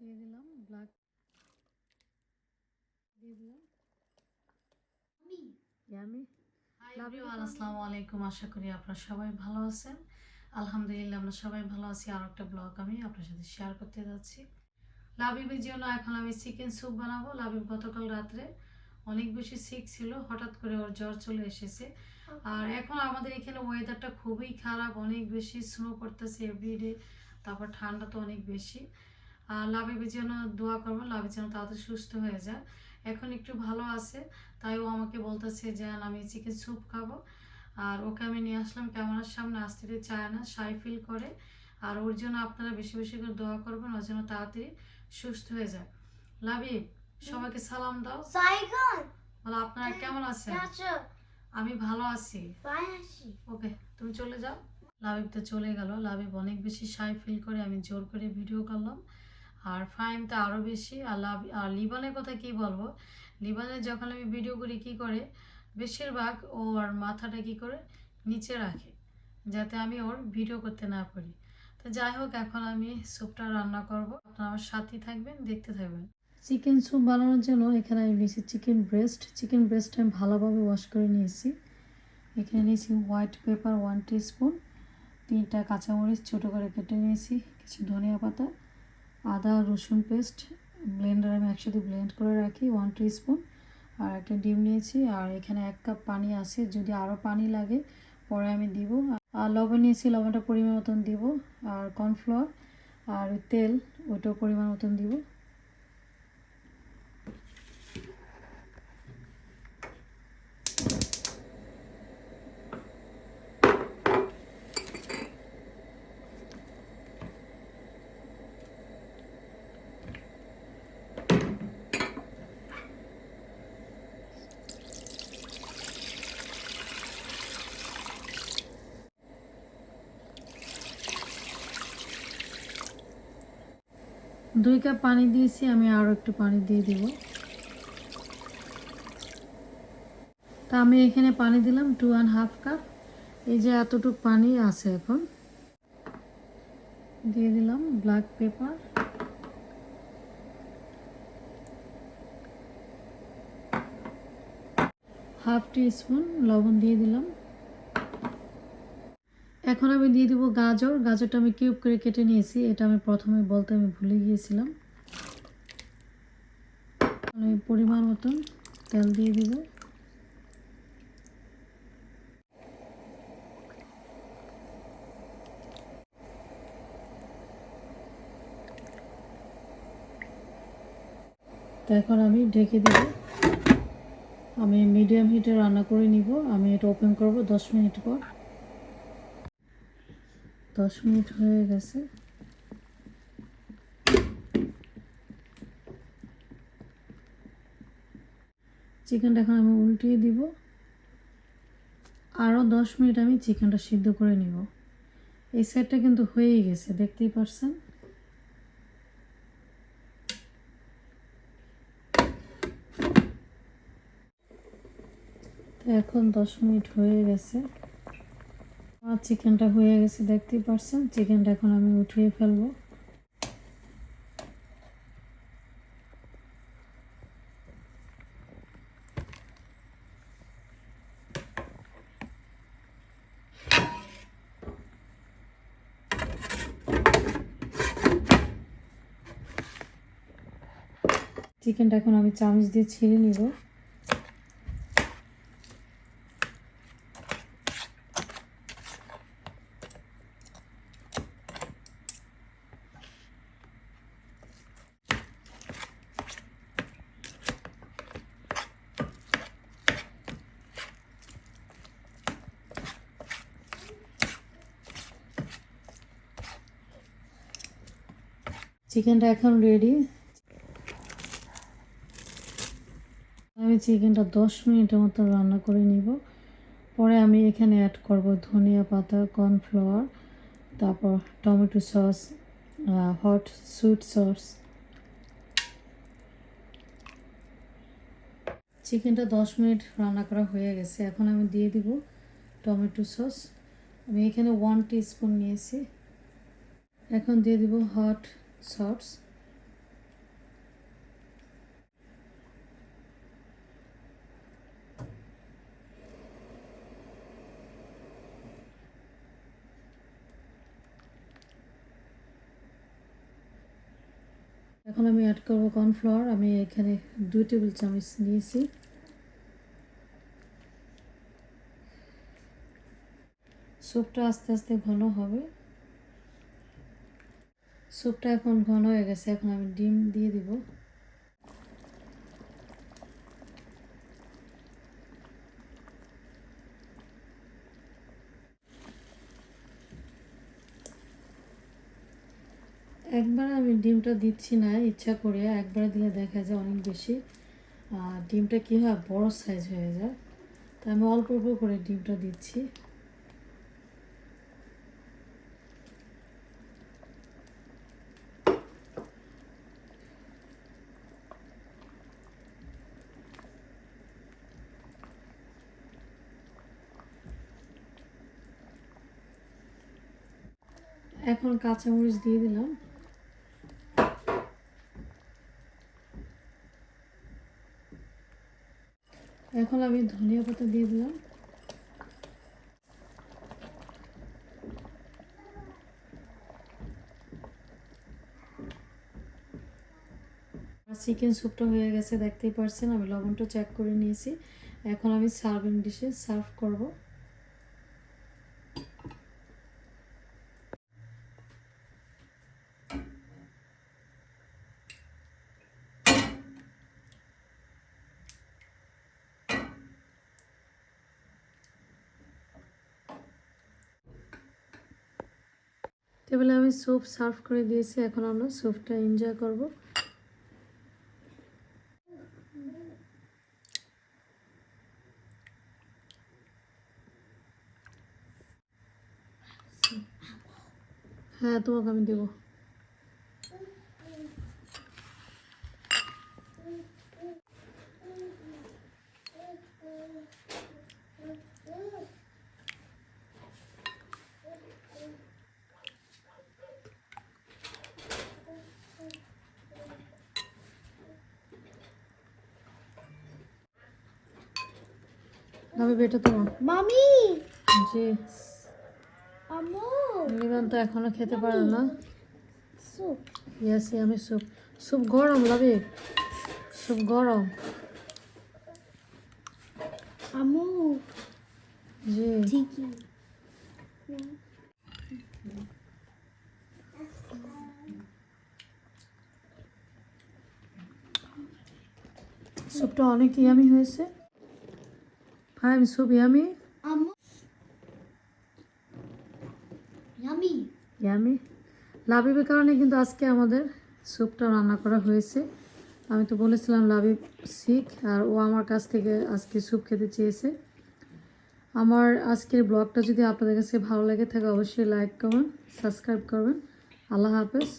দিয়ে দিলাম ব্ল্যাক দিয়ে দিলাম। আসসালামু আলাইকুম। আশা করি আপনারা সবাই ভালো আছেন। আলহামদুলিল্লাহ আমরা সবাই ভালো আছি। আর একটা ব্লগ আমি আপনার সাথে শেয়ার করতে যাচ্ছি। লাবিবের জন্য এখন আমি চিকেন স্যুপ বানাবো। লাবিব গতকাল রাত্রে অনেক বেশি সিক ছিল। হঠাৎ করে ওর জ্বর চলে এসেছে। আর এখন আমাদের এখানে ওয়েদারটা খুবই খারাপ। অনেক বেশি স্নো করতেছে এভরিডে তারপর ঠান্ডা তো অনেক বেশি। লাবিবের জন্য দোয়া করব লাবির যেন তাড়াতাড়ি সুস্থ হয়ে যায়। এখন একটু ভালো আছে তাই ও আমাকে বলতেছে যে আমি চিকেন স্যুপ খাব। আর ওকে আমি নিয়ে আসলাম ক্যামেরার সামনে আসতে চায় না সাই ফিল করে। আর ওর জন্য আপনারা বেশি বেশি করে দোয়া করবেন ওর জন্য তাড়াতাড়ি সুস্থ হয়ে যায়। লাবিব সবাইকে সালাম দাও। বলো আপনারা কেমন আছেন? আমি ভালো আছি। ওকে তুমি চলে যাও। লাবিব তো চলে গেল। লাবিব অনেক বেশি সাই ফিল করে আমি জোর করে ভিডিও করলাম। আর ফাইম তো আরও বেশি। আর লাভ আর লিবানের কথা কি বলব? লিবানের যখন আমি ভিডিও করি, কি করে? বেশিরভাগ ও আর মাথাটা কি করে? নিচে রাখে, যাতে আমি ওর ভিডিও করতে না পারি। তো যাই হোক, এখন আমি স্যুপটা রান্না করব। আপনারা আমার সাথেই থাকবেন, দেখতে থাকবেন। চিকেন স্যুপ বানানোর জন্য এখানে আমি নিয়েছি চিকেন ব্রেস্ট চিকেন ব্রেস্ট আমি ভালোভাবে ওয়াশ করে নিয়েছি। এখানে নিয়েছি হোয়াইট পেপার ওয়ান স্পুন তিনটা কাঁচামরিচ ছোটো করে কেটে নিয়েছি, কিছু ধনিয়া পাতা। আদা, রসুন পেস্ট ব্লেন্ডার আমি একসাথে ব্লেন্ড করে রাখি ওয়ান স্পুন আর একটা ডিম নিয়েছি, আর এখানে এক কাপ পানি আছে, যদি আরও পানি লাগে, পরে আমি দিব, আর লবণ নিয়েছি, লবণটা পরিমাণ মতন দিব, আর কর্নফ্লাওয়ার আর তেল, ওইটাও পরিমাণ মতন দিব। দুই কাপ পানি দিয়েছি, আমি আরও একটু পানি দিয়ে দিব। তা আমি এখানে পানি দিলাম টু অ্যান্ড হাফ কাপ। এই যে এতটুকু পানি আছে এখন। দিয়ে দিলাম black pepper. Half teaspoon লবণ দিয়ে দিলাম। এখন আমি দিয়ে দিব গাজর। গাজরটা আমি কিউব করে কেটে নিয়েছি। এটা আমি প্রথমে বলতে আমি ভুলে গিয়েছিলাম। আমি পরিমাণ মতন তেল দিয়ে দিব। তো এখন আমি ঢেকে দিব। আমি মিডিয়াম হিটে রান্না করে নিব। আমি এটা ওপেন করব দশ মিনিট পর। দশ মিনিট হয়ে গেছে। চিকেনটা এখন আমি উল্টিয়ে দিব। আরও দশ মিনিট আমি চিকেনটা সিদ্ধ করে নিব। এই সাইডটা কিন্তু হয়েই গেছে, দেখতেই পারছেন? এখন দশ মিনিট হয়ে গেছে। আমার চিকেনটা হয়ে গেছে, দেখতেই পারছেন? চিকেনটা এখন আমি উঠিয়ে ফেলব। চিকেনটা এখন আমি চামচ দিয়ে ছিঁড়ে নিব। চিকেনটা এখন রেডি আমি চিকেনটা দশ মিনিটের মতো রান্না করে নিব। পরে আমি এখানে অ্যাড করব ধনিয়া পাতা কর্নফ্লাওয়ার তারপর tomato sauce hot sweet sauce চিকেনটা দশ মিনিট রান্না করা হয়ে গেছে। এখন আমি দিয়ে দিব টমেটো সস আমি এখানে ওয়ান স্পুন নিয়েছি। এখন দিয়ে দিব হট source এখন আমি অ্যাড করব কর্নফ্লাওয়ার আমি এখানে দুই টেবিল চামচ নিয়েছি। সুপটা আস্তে আস্তে ঘন হবে। স্যুপটা এখন ঘন হয়ে গেছে, এখন আমি ডিম দিয়ে দিব। একবার আমি ডিমটা দিচ্ছি না, ইচ্ছা করে, একবারে দিলে দেখা যায় অনেক বেশি। ডিমটা কী হয়, বড় সাইজ হয়ে যায়। তা আমি অল্প অল্প করে ডিমটা দিচ্ছি। এখন কাঁচামরিচ দিয়ে দিলাম। এখন আমি ধনিয়া পাতা দিয়ে দিলাম। চিকেন স্যুপটা হয়ে গেছে, দেখতেই পারছেন, আমি লবণটা চেক করে নিয়েছি। এখন আমি সার্ভিং ডিশে সার্ভ করব। টেবিলে আমি স্যুপ সার্ভ করে দিয়েছি, এখন আমরা স্যুপটা এনজয় করব। হ্যাঁ তোমাকে আমি দেবো। আমি বেটা তোমার মামি! জি। আম্মু! নিবান তো এখনও খেতে পারে না। সুপ ইয়াসি আমি স্যুপ স্যুপ গরম লাবি স্যুপ গরম। আম্মু! জি। ঠিকই। স্যুপটা অনেক ইয়ামি হয়েছে। ফাইভ স্যুপ ইয়ামি আম্মু ইয়ামি ইয়ামি লাবিবের কারণে কিন্তু আজকে আমাদের স্যুপটা রান্না করা হয়েছে। আমি তো বলেছিলাম লাবিব শিখ আর ও আমার কাছ থেকে আজকে স্যুপ খেতে চেয়েছে। আমার আজকের ব্লগটা যদি আপনাদের কাছে ভালো লেগে থাকে অবশ্যই লাইক করবেন সাবস্ক্রাইব করবেন। আল্লাহ হাফেজ।